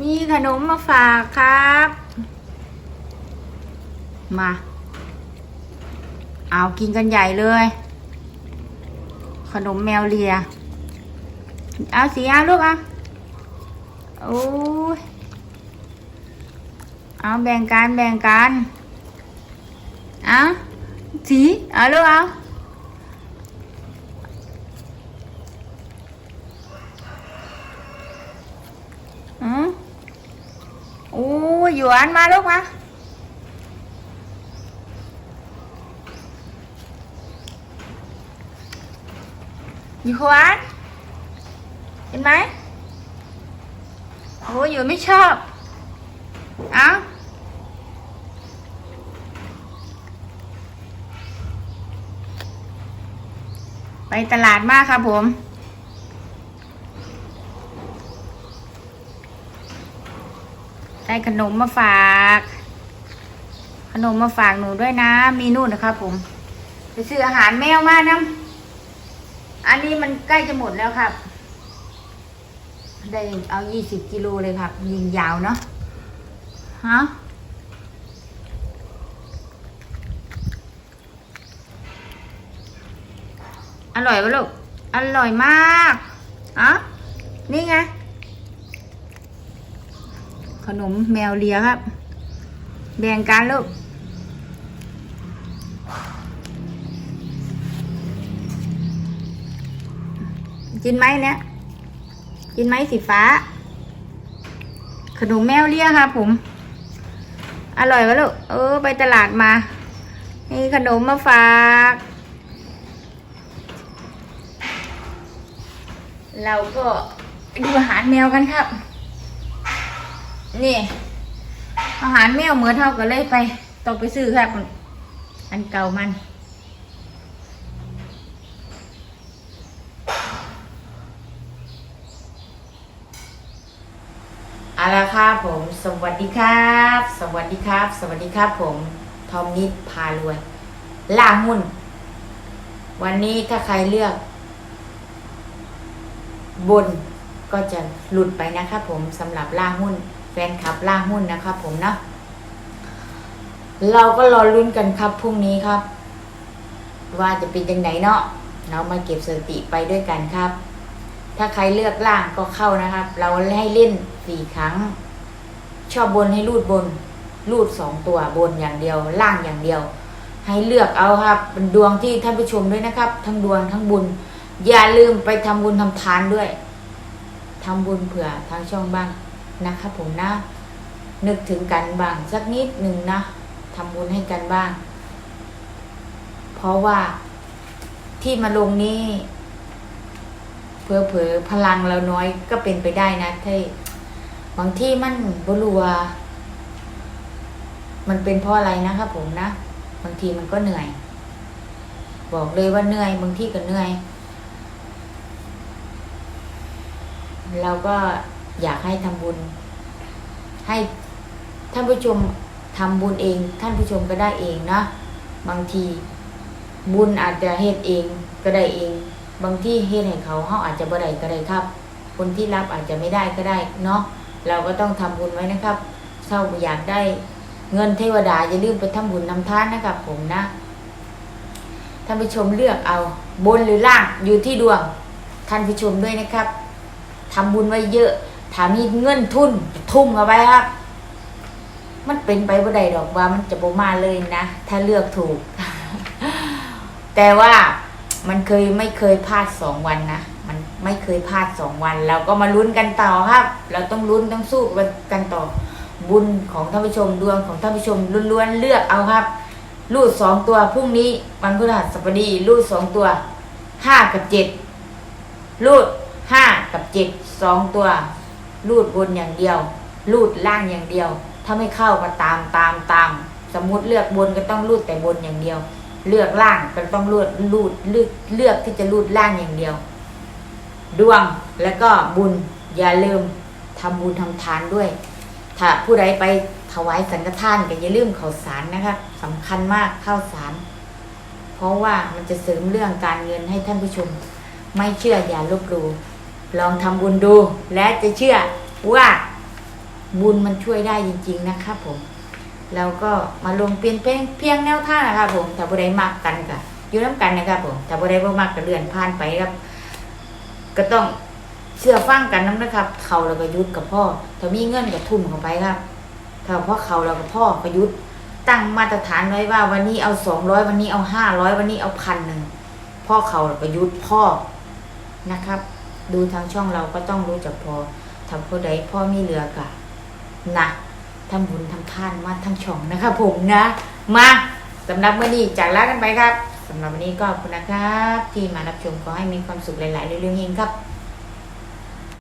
มีขนมมาฝากครับ มา เอากินกันใหญ่เลย ขนมแมวเลีย เอาสีเอาลูกเอาโอ้ยเอาแบ่งกันแบ่งกัน เอาสีเอาลูกเอาอืมโอ้ย หยวนมาลูกมาหยวนเห็นไหมโอ้ยหยวนไม่ชอบเอาไปตลาดมากครับผม ได้ขนมมาฝาก ขนมมาฝากหนูด้วยนะ มีนู่นนะครับผม ไปซื้ออาหารแมวมานะอันนี้มันใกล้จะหมดแล้วครับ ได้เอายี่สิบกิโลเลยครับ ยิงยาวเนาะฮะอร่อยปะลูก อร่อยมาก อะ นี่ไง นมแมวเลียครับ แบ่งกันลูกกินไหมเนี่ยกินไหมสีฟ้า ขนมแมวเลียครับผม อร่อยวะลูกเออ ไปตลาดมานี่ขนมมาฝาก เราก็ดูอาหารแมวกันครับ นี่ อาหารแมวเหมือนเท่ากันเลยไปต้องไปซื้อครับอันเก่ามัน เอาละครับผม สวัสดีครับ สวัสดีครับ สวัสดีครับผม ทอมนิดพารวย ล่าหุ้น วันนี้ถ้าใครเลือก บนก็จะหลุดไปนะครับผมสำหรับล่าหุ้น แฟนคลับล่างหุ้นนะครับผมเนาะเราก็รอลุ้นกันครับพรุ่งนี้ครับ ว่าจะเป็นยังไงเนาะเรามาเก็บสถิติไปด้วยกันครับ ถ้าใครเลือกล่างก็เข้านะครับ เราให้เล่นสี่ครั้ง ชอบบนให้รูดบน รูดสองตัวบนอย่างเดียว ล่างอย่างเดียว ให้เลือกเอาครับเป็นดวงที่ท่านผู้ชมด้วยนะครับ ทั้งดวงทั้งบุญ อย่าลืมไปทำบุญทำทานด้วยทำบุญเผื่อทางช่องบ้าง นะครับผมนะ นึกถึงกันบ้างสักนิดหนึ่งนะทำบุญให้กันบ้าง เพราะว่าที่มาลงนี้เผลอๆพลังเราน้อยก็เป็นไปได้นะที่บางที่มันบรัว มันเป็นเพราะอะไรนะครับผมนะ บางทีมันก็เหนื่อย บอกเลยว่าเหนื่อยบางที่ก็เหนื่อยเราก็ อยากให้ทำบุญ ให้ท่านผู้ชมทำบุญเอง ท่านผู้ชมก็ได้เองนะบางทีบุญอาจจะเฮ็ดเองก็ได้เอง บางที่เฮ็ดให้เขาเขาอาจจะบ่ได้ก็ได้ครับ คนที่รับอาจจะไม่ได้ก็ได้เนาะเราก็ต้องทำบุญไว้นะครับเศร้าอยากได้เงินเทวดาอย่าลืมไปทำบุญนำทานนะครับ ผมนะท่านผู้ชมเลือกเอาบนหรือล่างอยู่ที่ดวงท่านผู้ชมด้วยนะครับทำบุญไว้เยอะ ถ้ามีเงินทุนทุ่มเอาไว้ครับ มันเป็นไปบ่ได้ดอกว่ามันจะบ่มาเลยนะถ้าเลือกถูก แต่ว่ามันเคยไม่เคยพลาดสองวันนะมันไม่เคยพลาดสองวัน เราก็มาลุ้นกันต่อครับ เราต้องลุ้นต้องสู้กันต่อ บุญของท่านผู้ชมดวงของท่านผู้ชมล้วนๆเลือกเอาครับรูดสองตัวพรุ่งนี้วันพฤหัสบดีรูดสองตัวห้ากับเจ็ดรูดห้ากับเจ็ดสองตัว รูดบนอย่างเดียว รูดล่างอย่างเดียว ถ้าไม่เข้าก็ตามตามตาม สมมติเลือกบนก็ต้องรูดแต่บนอย่างเดียว เลือกล่างก็ต้องรูดรูดเลือกเลือกที่จะรูดล่างอย่างเดียว ดวงแล้วก็บุญอย่าลืมทำบุญทำทานด้วย ถ้าผู้ใดไปถวายสังฆทานก็อย่าลืมข้าวสารนะคะสำคัญมากข้าวสาร เพราะว่ามันจะเสริมเรื่องการเงินให้ท่านผู้ชม ไม่เชื่ออย่าลบหลู่ ลองทำบุญดู และจะเชื่อว่าบุญมันช่วยได้จริง ๆ นะครับผมแล้วก็มาลงเปลี่ยนเพลงเพียงแนวท่านะครับผมถ้าบ่ได้มักกันก็อยู่น้ำกันนะครับผมถ้าบ่ได้บ่มักก็เลื่อนผ่านไปครับ ก็ต้องเชื่อฟังกันน้ำนะครับ เขาแล้วก็ยุดกับพ่อถ้ามีเงินก็ทุ่มเข้าไปครับ ถ้าพ่อเขาแล้วก็พ่อก็ยุดตั้งมาตรฐานไว้ว่า วันนี้เอาสองร้อยวันนี้เอาห้าร้อยวันนี้เอาพันหนึ่งพ่อเขาแล้วก็ยุดพ่อนะครับ ดูทางช่องเราก็ต้องรู้จักพอทำผู้ใดพ่อมีเหลือกะนะทำบุญทำทานมาทั้งช่องนะคะผมนะ มาสำหรับเมื่อนี้จากลากันไปครับสำหรับวันนี้ก็ขอบคุณนะครับ ที่มารับชมขอให้มีความสุขหลายๆเรื่องๆเองครับ